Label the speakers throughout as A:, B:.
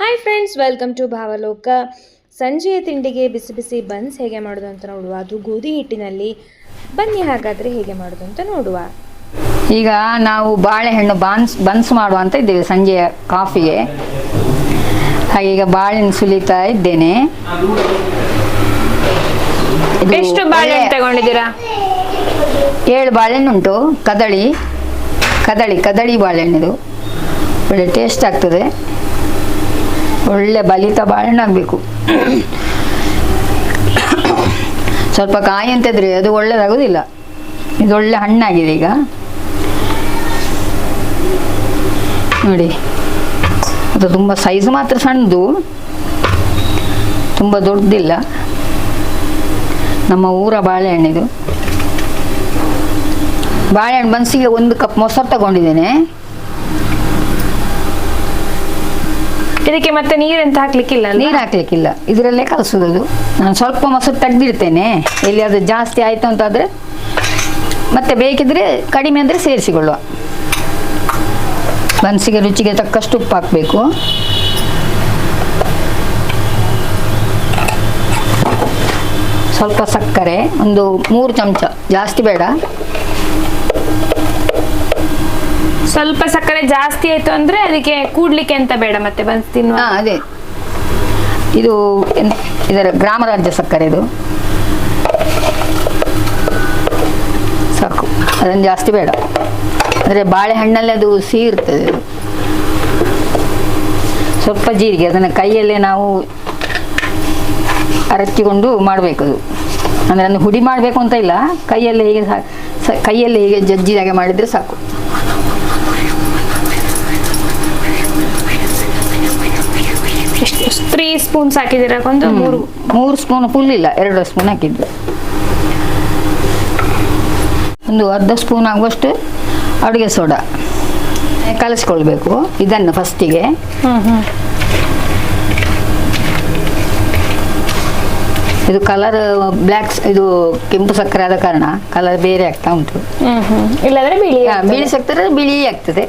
A: Hi friends welcome to Bhavaloka ಸಂಜೆಯ ತಿಂಡಿಗೆ ಬಿಸಿ ಬಿಸಿ buns ಹೇಗೆ ಮಾಡೋದು ಅಂತ ನೋಡುವ. ಅದು ಗೋಧಿ ಹಿಟ್ಟಿನಲ್ಲಿ. ಬನ್ನಿ ಹಾಗಾದರೆ ಹೇಗೆ ಮಾಡೋದು ಅಂತ ನೋಡುವ.
B: ಈಗ ನಾವು ಬಾಳೆಹಣ್ಣು ಬಾನ್ಸ್ ಬನ್ಸ್ ಮಾಡುವ ಅಂತ ಇದ್ದೇವೆ ಸಂಜೆಯ ಕಾಫಿಗೆ ಹಾಗೆ ಈಗ ಬಾಳೆಹಣ್ಣು ಸುಲಿತಾ ಇದ್ದೇನೆ. ಇದು
A: ಎಷ್ಟು ಬಾಳೆಹಣ್ಣು
B: ಒಳ್ಳೆ-
A: ತಗೊಂಡಿದ್ದೀರಾ?
B: ಏಳು ಬಾಳೆಹಣ್ಣು ಉಂಟು. ಕದಳಿ. ಕದಳಿ ಕದಳಿ ಬಾಳೆಹಣ್ಣಿದು ಒಳ್ಳೆ ಟೇಸ್ಟ್ ಆಗ್ತದೆ. ಒಳ್ಳೆ ಬಲಿತ ಬಾಳೆಹಣ್ಣು ಆಗಬೇಕು ಸ್ವಲ್ಪ ಕಾಯಿ ಅಂತಿದ್ರೆ ಅದು ಒಳ್ಳೆದಾಗೋದಿಲ್ಲ. ಇದು ಒಳ್ಳೆ ಹಣ್ಣಾಗಿದೆ ಈಗ. ನೋಡಿ, ಅದು ತುಂಬ ಸೈಜ್ ಮಾತ್ರ ಸಣ್ಣದು. ತುಂಬ ದೊಡ್ಡದಿಲ್ಲ. ನಮ್ಮ ಊರ ಬಾಳೆಹಣ್ಣಿದು. ಬಾಳೆಹಣ್ಣು ಬನ್ಸಿಗೆ ಒಂದು ಕಪ್ ಮೊಸರು ತಗೊಂಡಿದ್ದೇನೆ.
A: ಇದಕ್ಕೆ ಮತ್ತೆ ನೀರೆಂತ ಹಾಕ್ಲಿಕ್ಕಿಲ್ಲ
B: ನೀರು ಹಾಕ್ಲಿಕ್ಕಿಲ್ಲ. ಇದರಲ್ಲೇ ಕಲಸೋದು ನಾನು ಸ್ವಲ್ಪ ಮೊಸರು ತೆಗ್ದಿಡ್ತೇನೆ. ಎಲ್ಲಿ ಅದು ಜಾಸ್ತಿ ಆಯ್ತು ಅಂತಾದರೆ ಮತ್ತೆ ಬೇಕಿದ್ರೆ ಕಡಿಮೆ ಅಂದರೆ ಸೇರಿಸಿಕೊಳ್ಳುವ. ಬನ್ಸಿಗೆ ರುಚಿಗೆ ತಕ್ಕಷ್ಟು ಉಪ್ಪು ಹಾಕಬೇಕು. ಸ್ವಲ್ಪ ಸಕ್ಕರೆ, ಒಂದು ಮೂರು ಚಮಚ. ಜಾಸ್ತಿ ಬೇಡ.
A: ಸ್ವಲ್ಪ ಸಕ್ಕರೆ ಜಾಸ್ತಿ ಆಯ್ತು ಅಂದ್ರೆ ಅದಕ್ಕೆ ಕೂಡ್ಲಿಕ್ಕೆ ಅಂತ ಬೇಡ ಮತ್ತೆ ಬಂದು ತಿನ್ನುವ.
B: ಅದೇ. ಇದು ಇದರ ಗ್ರಾಮ ರಾಜ್ಯ ಸಕ್ಕರೆ ಇದು. ಸಾಕು. ಅದನ್ನು ಜಾಸ್ತಿ ಬೇಡ. ಅಂದರೆ ಬಾಳೆಹಣ್ಣಲ್ಲಿ ಅದು ಸಿಹಿ ಇರ್ತದೆ. ಸ್ವಲ್ಪ ಜೀರಿಗೆ, ಅದನ್ನು ಕೈಯಲ್ಲೇ ನಾವು ಅರಚಿಕೊಂಡು ಮಾಡಬೇಕು ಅದು. ಅಂದರೆ ಅದನ್ನು ಹುಡಿ ಮಾಡಬೇಕು ಅಂತ ಇಲ್ಲ. ಕೈಯಲ್ಲೇ ಹೀಗೆ ಸಾಕು ಕೈಯಲ್ಲೇ ಹೀಗೆ ಜಜ್ಜಿದಾಗೆ ಮಾಡಿದರೆ ಸಾಕು.
A: ಎಷ್ಟು ತ್ರೀ ಸ್ಪೂನ್ಸ್ ಹಾಕಿದ್ದೀರಾ ಒಂದು ಮೂರು.
B: ಮೂರು ಸ್ಪೂನ್ ಫುಲ್ ಇಲ್ಲ ಎರಡು ಸ್ಪೂನ್ ಹಾಕಿದ್ದು. ಒಂದು ಅರ್ಧ ಸ್ಪೂನ್ ಆಗುವಷ್ಟು ಅಡುಗೆ ಸೋಡಾ. ಕಲಿಸ್ಕೊಳ್ಬೇಕು ಇದನ್ನು ಫಸ್ಟಿಗೆ ಇದು ಕಲರ್ ಬ್ಲ್ಯಾಕ್ ಇದು ಕೆಂಪು ಸಕ್ಕರೆ ಆದ ಕಾರಣ ಕಲರ್ ಬೇರೆ ಆಗ್ತಾ ಉಂಟು.
A: ಇಲ್ಲಾಂದ್ರೆ ಬಿಳಿ
B: ಬಿಳಿ ಸಕ್ಕರೆ ಬಿಳಿ ಆಗ್ತದೆ.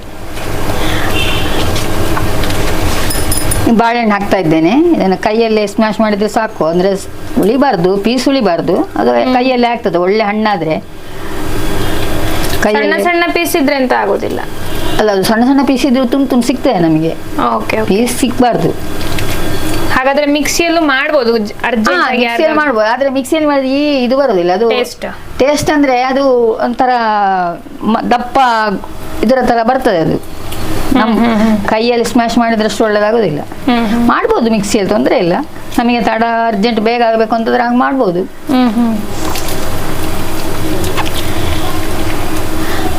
B: ಬಾಳೆಹಣ್ಣು ಹಾಕ್ತಾ ಇದ್ದೇನೆ. ಇದನ್ನು ಕೈಯಲ್ಲೇ ಸ್ಮ್ಯಾಶ್ ಮಾಡಿದ್ರೆ ಸಾಕು. ಅಂದ್ರೆ ಉಳಿಬಾರ್ದು ಪೀಸ್ ಉಳಿಬಾರ್ದು. ಅದು ಕೈಯಲ್ಲೇ ಆಗ್ತದೆ ಒಳ್ಳೆ ಹಣ್ಣಾದ್ರೆ.
A: ಸಣ್ಣ ಸಣ್ಣ ಪೀಸ್ ಇದ್ರೆ ಅಂತ ಆಗೋದಿಲ್ಲ.
B: ಅಲ್ಲ ಅದು ಸಣ್ಣ ಸಣ್ಣ ಪೀಸ್ ಇದ್ರೆ ತುಂಬ ತುಂಬ ಸಿಗ್ತದೆ ನಮಗೆ. ಪೀಸ್ ಸಿಕ್ಬಾರ್ದು
A: ಹಾಗಾದ್ರೆ ಮಿಕ್ಸಿಯಲ್ಲೂ ಮಾಡ್ಬೋದು
B: ಮಿಕ್ಸಿಯಲ್ಲಿ ಮಾಡ್ಬೋದು. ಆದ್ರೆ ಮಿಕ್ಸಿಯಲ್ಲಿ ಮಾಡಿದ್ರೆ ಈ ಇದು ಬರೋದಿಲ್ಲ. ಅದು
A: ಟೇಸ್ಟ್
B: ಟೇಸ್ಟ್ ಅಂದ್ರೆ ಅದು ಒಂಥರ ದಪ್ಪ ಇದರ ತರ ಬರ್ತದೆ ಅದು. ನಮ್ಮ ಕೈಯಲ್ಲಿ ಸ್ಮ್ಯಾಶ್ ಮಾಡಿದ್ರಷ್ಟು ಒಳ್ಳೇದಾಗೋದಿಲ್ಲ. ಮಾಡ್ಬೋದು ಮಿಕ್ಸಿಯಲ್ಲಿ ತೊಂದರೆ ಇಲ್ಲ. ನಮಗೆ ತಡ ಅರ್ಜೆಂಟ್ ಬೇಗ ಆಗಬೇಕು ಅಂತಂದ್ರೆ ಹಂಗೆ ಮಾಡ್ಬೋದು.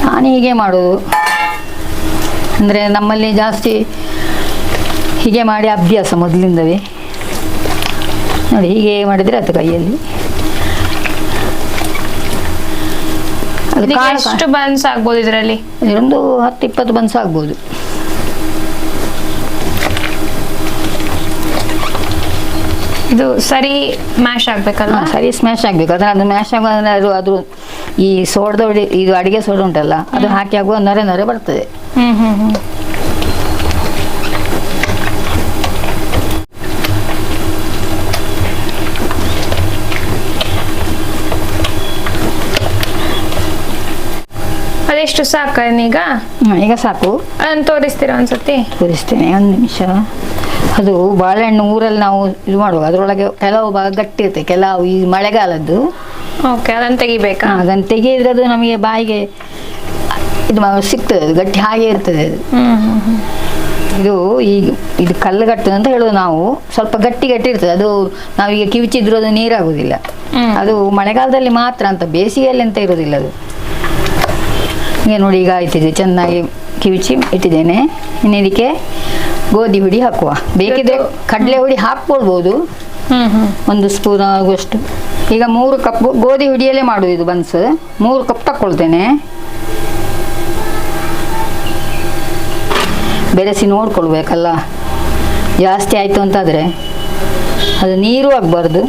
B: ನಾನು ಹೀಗೆ ಮಾಡೋದು. ಅಂದರೆ ನಮ್ಮಲ್ಲಿ ಜಾಸ್ತಿ ಹೀಗೆ ಮಾಡಿ ಅಭ್ಯಾಸ ಮೊದಲಿಂದವೇ ನೋಡಿ, ಹೀಗೆ ಮಾಡಿದರೆ ಅದು ಕೈಯಲ್ಲಿ ಅದು
A: ಇದಕ್ಕೆ
B: ಕಾಳು
A: ಎಷ್ಟು ಬನ್ಸ್ ಆಗ್ಬೋದು ಇದರಲ್ಲಿ?
B: ಒಂದು ಹತ್ತು ಇಪ್ಪತ್ತು ಬನ್ಸ್ ಆಗ್ಬೋದು.
A: ಇದು ಸರಿ ಮ್ಯಾಶ್ ಆಗ್ಬೇಕಲ್ವಾ?
B: ಸರಿ ಸ್ಮ್ಯಾಶ್ ಆಗಬೇಕು. ಅದನ್ನ ಅದು ಮ್ಯಾಶ್ ಆಗುವಂದ್ರೆ ಅದು ಅದು ಈ ಸೋಡದ ಇದು ಅಡಿಗೆ ಸೋಡ ಉಂಟಲ್ಲ ಅದು ಹಾಕಿ ಆಗುವ ನೊರೆ ನೊರೆ ಬರ್ತದೆ.
A: ಹ್ಮ್ ಹ್ಮ್ ಹ್ಮ್. ಅದೆಷ್ಟು ಸಾಕ ಈಗ
B: ಈಗ ಸಾಕು.
A: ಅದನ್ನು ತೋರಿಸ್ತೀರಾ ಒಂದ್ಸತಿ?
B: ತೋರಿಸ್ತೇನೆ ಒಂದು ನಿಮಿಷ. ಅದು ಬಾಳೆಹಣ್ಣು ಊರಲ್ಲಿ ನಾವು ಇದು ಮಾಡುವಾಗ ಅದರೊಳಗೆ ಕೆಲವು ಭಾಗ ಗಟ್ಟಿ ಇರುತ್ತೆ ಕೆಲವು ಈ ಮಳೆಗಾಲದ್ದು.
A: ಓಕೆ ಅದನ್ನ ತೆಗಿಬೇಕಾ?
B: ಅದನ್ನು ತೆಗೆದ್ರೆ ಅದು ನಮಗೆ ಬಾಯಿಗೆ ಇದು ಮಾ- ಸಿಗ್ತದೆ ಅದು ಗಟ್ಟಿ ಹಾಗೆ ಇರ್ತದೆ ಅದು.
A: ಹ್ಮ್ ಹ್ಮ್ ಹ್ಮ್.
B: ಇದು ಈ ಇದು ಕಲ್ಲುಗಟ್ಟು ಅಂತ ಹೇಳೋದು ನಾವು. ಸ್ವಲ್ಪ ಗಟ್ಟಿ ಗಟ್ಟಿ ಇರ್ತದೆ ಅದು ನಾವೀಗ ಕಿವಿಚಿದ್ರೂ ಅದು ನೀರಾಗುದಿಲ್ಲ.
A: ಹ್ಮ್.
B: ಅದು ಮಳೆಗಾಲದಲ್ಲಿ ಮಾತ್ರ ಅಂತ ಬೇಸಿಗೆಯಲ್ಲಿ ಅಂತ ಇರೋದಿಲ್ಲ ಅದು. ಈಗ ನೋಡಿ ಈಗ ಆಯ್ತಿದೆ ಚೆನ್ನಾಗಿ ಕಿವಿಚಿ ಇಟ್ಟಿದ್ದೇನೆ. ಇನ್ನು ಇದಕ್ಕೆ ಗೋಧಿ ಹುಡಿ ಹಾಕುವ. ಬೇಕಿದ್ರೆ ಕಡಲೆ ಹುಡಿ ಹಾಕ್ಕೊಳ್ಬೋದು. ಒಂದು ಸ್ಪೂನ್ ಆಗುವಷ್ಟು. ಈಗ ಮೂರು ಕಪ್ ಗೋಧಿ ಹುಡಿಯಲ್ಲೇ ಮಾಡುವುದು ಇದು ಬನ್ಸ್. ಮೂರು ಕಪ್ ತಕ್ಕೊಳ್ತೇನೆ. ಬೆರೆಸಿ ನೋಡ್ಕೊಳ್ಬೇಕಲ್ಲ. ಜಾಸ್ತಿ ಆಯಿತು ಅಂತಾದರೆ ಅದು ನೀರು ಆಗಬಾರ್ದು.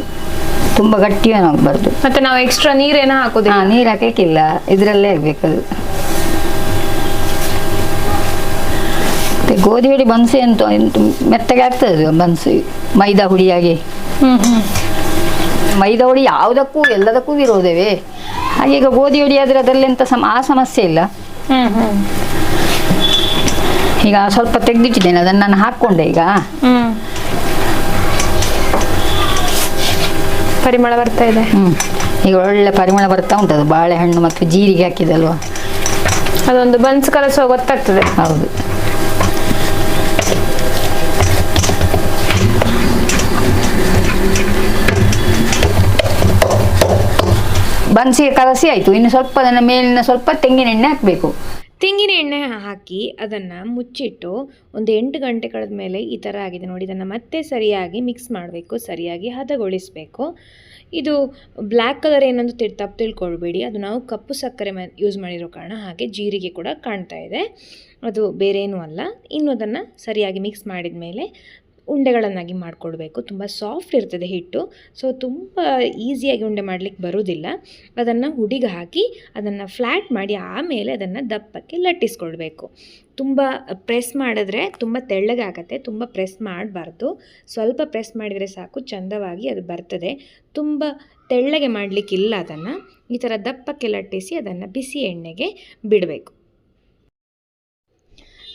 B: ತುಂಬ ಗಟ್ಟಿಯೇನು ಆಗಬಾರ್ದು.
A: ಮತ್ತೆ ನಾವು ಎಕ್ಸ್ಟ್ರಾ ನೀರೇನೋ ಹಾಕೋದು
B: ಹಾಂ ನೀರು ಹಾಕಕ್ಕಿಲ್ಲ ಇದರಲ್ಲೇ ಆಗಬೇಕದು. ಗೋಧಿ ಹುಡಿ ಬನ್ಸಿ ಅಂತ ಎಂತ ಮೆತ್ತಗೆ ಆಗ್ತದೆ ಬನ್ಸಿ ಮೈದಾ ಹುಡಿಯಾಗಿ ಮೈದಾ ಹುಡಿ ಯಾವುದಕ್ಕೂ ಎಲ್ಲದಕ್ಕೂ ವಿರೋಧವೇ. ಹಾಗೆ ಈಗ ಗೋಧಿ ಹುಡಿ ಆದರೆ ಅದರಲ್ಲೆಂತ ಸಮ ಆ ಸಮಸ್ಯೆ ಇಲ್ಲ. ಈಗ ಸ್ವಲ್ಪ ತೆಗೆದಿಟ್ಟಿದ್ದೇನೆ ಅದನ್ನು ನಾನು ಹಾಕೊಂಡೆ ಈಗ.
A: ಪರಿಮಳ ಬರ್ತಾ ಇದೆ.
B: ಈಗ ಒಳ್ಳೆ ಪರಿಮಳ ಬರ್ತಾ ಉಂಟದು ಬಾಳೆಹಣ್ಣು ಮತ್ತು ಜೀರಿಗೆ ಹಾಕಿದಲ್ವಾ
A: ಅದೊಂದು ಬನ್ಸ್ ಕಲಸುವ ಗೊತ್ತಾಗ್ತದೆ.
B: ಹೌದು. ಬನ್ಸಿಗೆ ಕಲಸಿ ಆಯಿತು. ಇನ್ನು ಸ್ವಲ್ಪ ಅದನ್ನು ಮೇಲಿನ ಸ್ವಲ್ಪ ತೆಂಗಿನ ಎಣ್ಣೆ ಹಾಕಬೇಕು.
A: ತೆಂಗಿನ ಎಣ್ಣೆ ಹಾಕಿ ಅದನ್ನು ಮುಚ್ಚಿಟ್ಟು ಒಂದು ಎಂಟು ಗಂಟೆ ಕಳೆದ ಮೇಲೆ ಈ ಥರ ಆಗಿದೆ ನೋಡಿ. ಇದನ್ನು ಮತ್ತೆ ಸರಿಯಾಗಿ ಮಿಕ್ಸ್ ಮಾಡಬೇಕು, ಸರಿಯಾಗಿ ಹದಗೊಳಿಸಬೇಕು. ಇದು ಬ್ಲ್ಯಾಕ್ ಕಲರ್ ಏನಂತ ತಿಳ್, ತಪ್ಪು ತಿಳ್ಕೊಳ್ಬೇಡಿ. ಅದು ನಾವು ಕಪ್ಪು ಸಕ್ಕರೆ ಮ ಯೂಸ್ ಮಾಡಿರೋ ಕಾರಣ ಹಾಗೆ ಜೀರಿಗೆ ಕೂಡ ಕಾಣ್ತಾ ಇದೆ. ಅದು ಬೇರೆ ಏನೂ ಅಲ್ಲ. ಇನ್ನು ಅದನ್ನು ಸರಿಯಾಗಿ ಮಿಕ್ಸ್ ಮಾಡಿದ ಮೇಲೆ ಉಂಡೆಗಳನ್ನಾಗಿ ಮಾಡಿಕೊಡ್ಬೇಕು. ತುಂಬ ಸಾಫ್ಟ್ ಇರ್ತದೆ ಹಿಟ್ಟು. ಸೊ ತುಂಬ ಈಸಿಯಾಗಿ ಉಂಡೆ ಮಾಡಲಿಕ್ಕೆ ಬರೋದಿಲ್ಲ. ಅದನ್ನು ಹುಡಿಗೆ ಹಾಕಿ, ಅದನ್ನು ಫ್ಲ್ಯಾಟ್ ಮಾಡಿ ಆಮೇಲೆ ಅದನ್ನು ದಪ್ಪಕ್ಕೆ ಲಟ್ಟಿಸ್ಕೊಳ್ಬೇಕು ತುಂಬ ಪ್ರೆಸ್ ಮಾಡಿದ್ರೆ ತುಂಬ ತೆಳ್ಳಗಾಗತ್ತೆ ತುಂಬ ಪ್ರೆಸ್ ಮಾಡಬಾರ್ದು. ಸ್ವಲ್ಪ ಪ್ರೆಸ್ ಮಾಡಿದರೆ ಸಾಕು, ಚಂದವಾಗಿ ಅದು ಬರ್ತದೆ. ತುಂಬ ತೆಳ್ಳಗೆ ಮಾಡಲಿಕ್ಕಿಲ್ಲ ಅದನ್ನು. ಈ ಥರ ದಪ್ಪಕ್ಕೆ ಲಟ್ಟಿಸಿ ಅದನ್ನು ಬಿಸಿ ಎಣ್ಣೆಗೆ ಬಿಡಬೇಕು.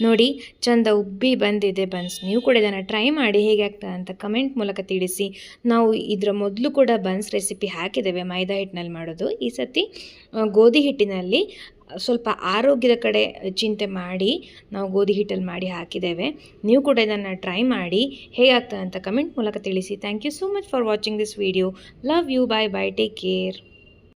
A: ನೋಡಿ, ಚಂದ ಉಬ್ಬಿ ಬಂದಿದೆ ಬನ್ಸ್. ನೀವು ಕೂಡ ಇದನ್ನು ಟ್ರೈ ಮಾಡಿ ಹೇಗೆ ಆಗ್ತದೆ ಅಂತ ಕಮೆಂಟ್ ಮೂಲಕ ತಿಳಿಸಿ. ನಾವು ಇದರ ಮೊದಲು ಕೂಡ ಬನ್ಸ್ ರೆಸಿಪಿ ಹಾಕಿದ್ದೇವೆ ಮೈದಾ ಹಿಟ್ಟಿನಲ್ಲಿ ಮಾಡೋದು. ಈ ಸತಿ ಗೋಧಿ ಹಿಟ್ಟಿನಲ್ಲಿ ಸ್ವಲ್ಪ ಆರೋಗ್ಯದ ಕಡೆ ಚಿಂತೆ ಮಾಡಿ ನಾವು ಗೋಧಿ ಹಿಟ್ಟಲ್ಲಿ ಮಾಡಿ ಹಾಕಿದ್ದೇವೆ. ನೀವು ಕೂಡ ಇದನ್ನು ಟ್ರೈ ಮಾಡಿ ಹೇಗಾಗ್ತದೆ ಅಂತ ಕಮೆಂಟ್ ಮೂಲಕ ತಿಳಿಸಿ. Thank you so much for watching this video love you bye bye take care